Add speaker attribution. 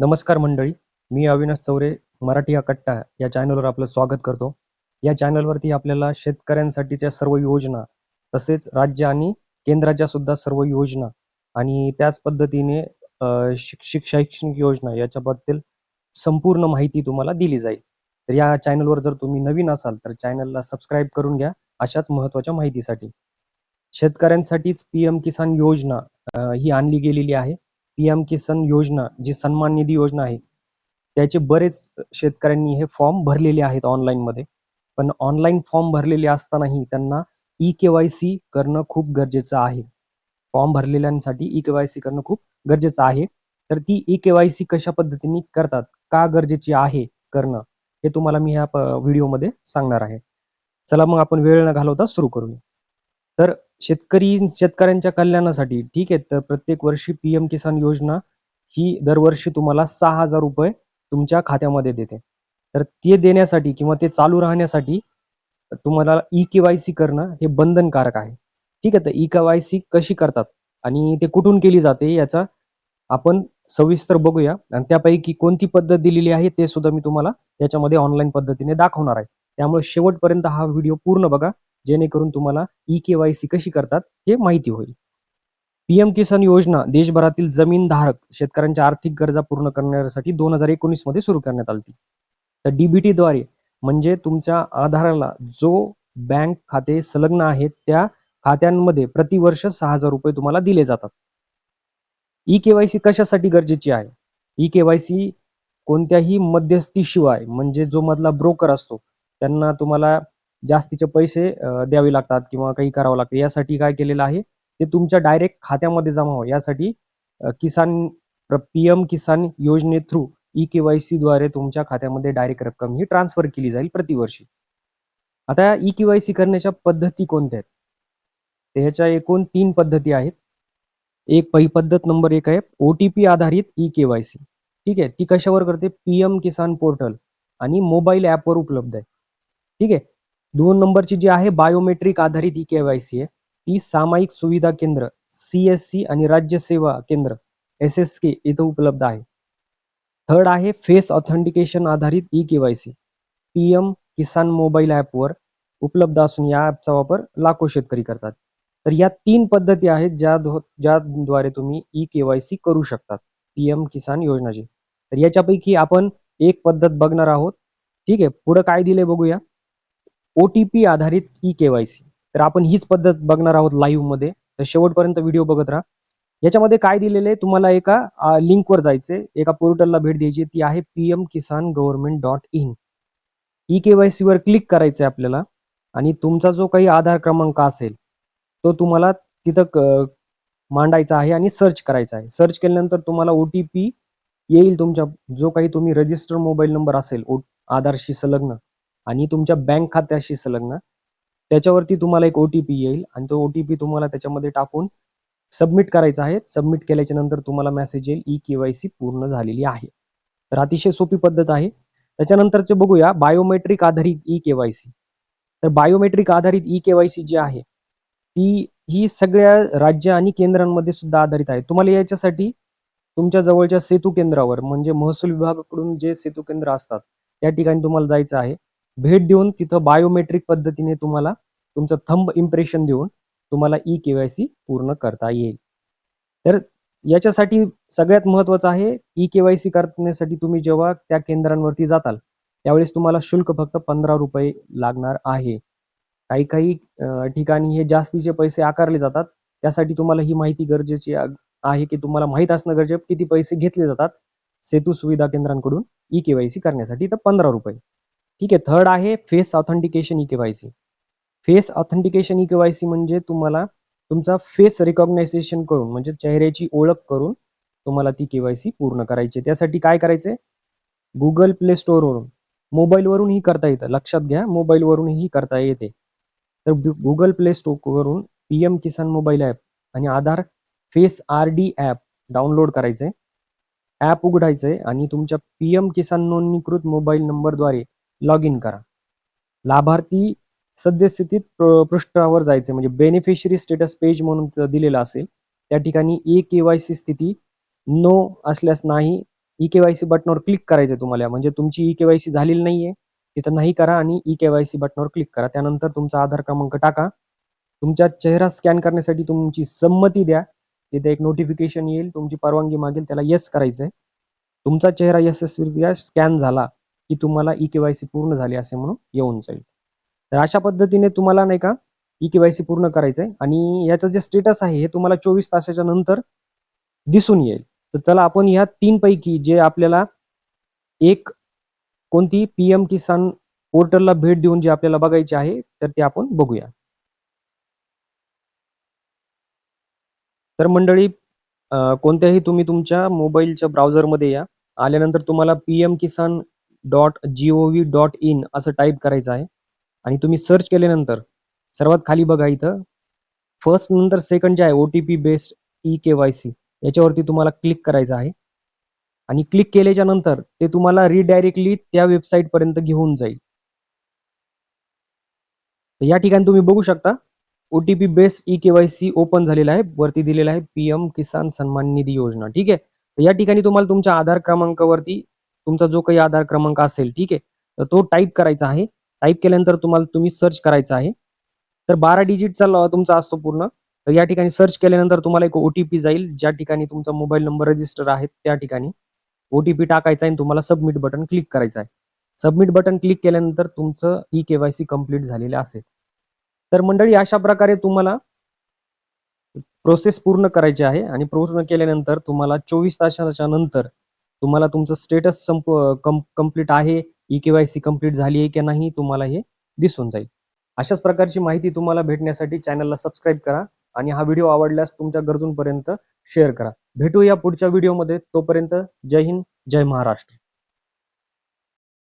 Speaker 1: नमस्कार मंडळी मी अविनाश चौरे मराठी अकट्टा या चॅनलवर आपलं स्वागत करतो. या चॅनलवरती आपल्याला शेतकऱ्यांसाठीच्या सर्व योजना तसेच राज्य आणि केंद्राच्या सुद्धा सर्व योजना आणि त्याच पद्धतीने शिक्षिक शैक्षणिक योजना याच्याबद्दल संपूर्ण माहिती तुम्हाला दिली जाईल. तर या चॅनलवर जर तुम्ही नवीन असाल तर चॅनलला सबस्क्राईब करून घ्या अशाच महत्त्वाच्या माहितीसाठी. शेतकऱ्यांसाठीच पी एम किसान योजना ही आणली गेलेली आहे. पीएम किसान योजना जी सन्मान निधी योजना आहे त्याचे बरेच शेतकऱ्यांनी हे फॉर्म भरलेले आहेत ऑनलाईन मध्ये. पण ऑनलाईन फॉर्म भरलेले असतानाही त्यांना ई केवायसी करणं खूप गरजेचं आहे. फॉर्म भरलेल्यांसाठी ई केवायसी करणं खूप गरजेचं आहे. तर ती ई केवायसी कशा पद्धतीने करतात का गरजेची आहे करणं हे तुम्हाला मी ह्या व्हिडिओमध्ये सांगणार आहे. चला मग आपण वेळ न घालवता सुरू करूया. तर शेतकरी शेतकऱ्यांच्या कल्याणासाठी ठीक आहे तर प्रत्येक वर्षी पीएम किसान योजना ही दरवर्षी तुम्हाला सहा हजार रुपये तुमच्या खात्यामध्ये देते. तर ते देण्यासाठी किंवा ते चालू राहण्यासाठी तुम्हाला ई केवायसी करणं हे बंधनकारक आहे. ठीक आहे तर ई केवायसी कशी करतात आणि ते कुठून केली जाते याचा आपण सविस्तर बघूया. आणि त्यापैकी कोणती पद्धत दिलेली आहे ते सुद्धा मी तुम्हाला याच्यामध्ये ऑनलाईन पद्धतीने दाखवणार आहे. त्यामुळे शेवटपर्यंत हा व्हिडिओ पूर्ण बघा. जेणेकरून तुम्हाला ई केवायसी कशी करतात हे माहिती होईल. पीएम किसान योजना देशभरातील जमीन धारक शेतकऱ्यांच्या आर्थिक गरजा पूर्ण करण्यासाठी दोन हजार एकोणीसमध्ये सुरू करण्यात आली तर डीबीटी द्वारे म्हणजे तुमच्या आधाराला जो बँक खाते संलग्न आहेत त्या खात्यांमध्ये प्रतिवर्ष सहा हजार रुपये तुम्हाला दिले जातात. ई केवायसी कशासाठी गरजेची आहे? ई केवायसी कोणत्याही मध्यस्थीशिवाय म्हणजे जो मधला ब्रोकर असतो त्यांना तुम्हाला जास्तीचे पैसे द्यावे लागतात किंवा काही करावं लागतं. यासाठी काय केलेलं आहे? ते तुमच्या डायरेक्ट खात्यामध्ये जमा हो यासाठी किसान पीएम किसान योजने थ्रू ई केवायसी द्वारे तुमच्या खात्यामध्ये डायरेक्ट रक्कम ही ट्रान्सफर केली जाईल प्रतिवर्षी. आता ई केवायसी करण्याच्या पद्धती कोणत्या आहेत? त्याच्या एकूण तीन पद्धती आहेत. एक पहिली पद्धत नंबर एक आहे ओटीपी आधारित ई केवायसी ठीक आहे? ती कशावर करते? पीएम किसान पोर्टल आणि मोबाईल ऍपवर उपलब्ध आहे. ठीक आहे? दोन नंबरची जी आहे बायोमेट्रिक आधारित ई केवायसी आहे. ती सामायिक सुविधा केंद्र सीएससी आणि राज्य सेवा केंद्र एस एस के इथं उपलब्ध आहे. थर्ड आहे फेस ऑथेंटिकेशन आधारित e KYC PM Kisan mobile ॲपवर उपलब्ध असून या ॲपचा वापर लाखो शेतकरी करतात. तर या तीन पद्धती आहेत ज्या ज्याद्वारे तुम्ही ई केवायसी करू शकतात पीएम किसान योजनाची. तर याच्यापैकी आपण एक पद्धत बघणार आहोत. ठीक आहे पुढे काय दिले बघूया. ओटीपी आधारित ई केवायसी तर आपण हीच पद्धत बघणार आहोत लाईव्हमध्ये. तर शेवटपर्यंत व्हिडिओ बघत राहा. याच्यामध्ये काय दिलेले तुम्हाला एका लिंकवर जायचंय. एका पोर्टलला भेट द्यायची. ती आहे PM Kisan government dot in e KYC वर क्लिक करायचंय आपल्याला. आणि तुमचा जो काही आधार क्रमांक असेल तो तुम्हाला तिथं मांडायचा आहे आणि सर्च करायचा आहे. सर्च केल्यानंतर तुम्हाला ओटीपी येईल तुमच्या जो काही तुम्ही रजिस्टर मोबाईल नंबर असेल आधारशी संलग्न आणि तुमच्या बँक खात्याशी संलग्न. त्याच्यावरती तुम्हाला एक ओटीपी येईल आणि तो ओटीपी तुम्हाला त्याच्यामध्ये टाकून सबमिट करायचा आहे. सबमिट केल्याच्यानंतर तुम्हाला मेसेज येईल ई केवायसी पूर्ण झालेली आहे. तर अतिशय सोपी पद्धत आहे. त्याच्यानंतरचे बघूया बायोमेट्रिक आधारित ई केवायसी तर बायोमेट्रिक आधारित ई केवायसी जी आहे ती ही सगळ्या राज्य आणि केंद्रांमध्ये सुद्धा आधारित आहे. तुम्हाला याच्यासाठी तुमच्या जवळच्या सेतू केंद्रावर म्हणजे महसूल विभागाकडून जे सेतू केंद्र असतात त्या ठिकाणी तुम्हाला जायचं आहे. भेट देऊन तिथं बायोमेट्रिक पद्धतीने तुम्हाला तुमचं थंब इम्प्रेशन देऊन तुम्हाला ई केवायसी पूर्ण करता येईल. तर याच्यासाठी सगळ्यात महत्वाचं आहे ई केवायसी करण्यासाठी तुम्ही जेव्हा त्या केंद्रांवरती जाताल त्यावेळेस तुम्हाला शुल्क फक्त पंधरा रुपये लागणार आहे. काही काही ठिकाणी हे जास्तीचे पैसे आकारले जातात त्यासाठी तुम्हाला ही माहिती गरजेची आहे की तुम्हाला माहीत असणं गरजेचं किती पैसे घेतले जातात सेतू सुविधा केंद्रांकडून ई केवायसी करण्यासाठी तर पंधरा रुपये. ठीक आहे थर्ड आहे face authentication e KYC face authentication e KYC म्हणजे तुम्हाला तुमचा फेस रिकॉग्नायझेशन करून म्हणजे चेहऱ्याची ओळख करून तुम्हाला ती केवायसी पूर्ण करायची. त्यासाठी काय करायचंय? गुगल प्ले स्टोअरवरून मोबाईलवरूनही करता येतं. लक्षात घ्या मोबाईलवरूनही करता येते. तर Google play स्टोअरवरून P M Kisan mobile app आणि Aadhaar face R D app download करायचंय. ॲप उघडायचंय आणि तुमच्या पी एम किसान नोंदणीकृत मोबाईल नंबरद्वारे लॉग इन करा. लाभार्थी सद्यस्थितीत पृष्ठावर जायचे म्हणजे बेनिफिशरी स्टेटस पेज म्हणून दिलेला दिलेलं असेल त्या ठिकाणी ई केवायसी स्थिती नो असल्यास नाही ई केवायसी बटनावर क्लिक करायचं आहे तुम्हाला. म्हणजे तुमची ई केवायसी झालेली नाहीये तिथं नाही करा आणि ई केवायसी बटनावर क्लिक करा. त्यानंतर तुमचा आधार क्रमांक टाका. तुमचा चेहरा स्कॅन करण्यासाठी तुमची संमती द्या. तिथे एक नोटिफिकेशन येईल तुमची परवानगी मागेल त्याला येस करायचंय. तुमचा चेहरा यशस्वीरित्या स्कॅन झाला. की तुम्हाला ई केवायसी पूर्ण झाली असे म्हणून येऊन जाईल. तर अशा पद्धतीने तुम्हाला नाही का ई केवायसी पूर्ण करायचंय आणि याचं जे स्टेटस आहे हे तुम्हाला चोवीस तासाच्या नंतर दिसून येईल. तर चला आपण या तीन पैकी जे आपल्याला एक कोणती पीएम किसान पोर्टलला भेट देऊन जे आपल्याला बघायचे आहे तर ते आपण बघूया. तर मंडळी कोणत्याही तुम्ही तुमच्या मोबाईलच्या ब्राउझरमध्ये या. आल्यानंतर तुम्हाला PM Kisan dot G O V dot in असं टाईप करायचं आहे. आणि तुम्ही सर्च केल्यानंतर सर्वात खाली बघा इथं फर्स्ट नंतर सेकंड जे आहे O T P based e K Y C याच्यावरती तुम्हाला क्लिक करायचं आहे. आणि क्लिक केल्याच्यानंतर ते तुम्हाला रिडायरेक्टली त्या वेबसाईट पर्यंत घेऊन जाईल. या ठिकाणी तुम्ही बघू शकता OTP based e KYC open झालेला आहे. वरती दिलेला आहे पीएम किसान सन्मान निधी योजना ठीक आहे? या ठिकाणी तुम्हाला तुमच्या आधार क्रमांकावरती तुमचा जो काही आधार क्रमांक असेल ठीक आहे तर तो टाईप करायचा आहे. टाईप केल्यानंतर तुम्हाला तुम्ही सर्च करायचा आहे. तर बारा डिजिटचा तुमचा असतो पूर्ण. तर या ठिकाणी सर्च केल्यानंतर तुम्हाला एक ओटीपी जाईल. ज्या ठिकाणी तुमचा मोबाईल नंबर रजिस्टर आहे त्या ठिकाणी ओटीपी टाकायचा आहे आणि तुम्हाला सबमिट बटन क्लिक करायचं आहे. सबमिट बटन क्लिक केल्यानंतर तुमचं ई केवायसी कंप्लीट झालेलं असेल. तर मंडळी अशा प्रकारे तुम्हाला प्रोसेस पूर्ण करायची आहे आणि पूर्ण केल्यानंतर तुम्हाला चोवीस तासाच्या नंतर तुम्हाला तुमचं स्टेटस संप कंप्लीट आहे ई केवायसी कंप्लीट झाली आहे की नाही तुम्हाला हे दिसून जाईल. अशाच प्रकारची माहिती तुम्हाला भेटण्यासाठी चॅनलला सबस्क्राईब करा आणि हा व्हिडिओ आवडल्यास तुमच्या गरजूंपर्यंत शेअर करा. भेटूया पुढच्या व्हिडिओमध्ये तोपर्यंत जय हिंद जय महाराष्ट्र.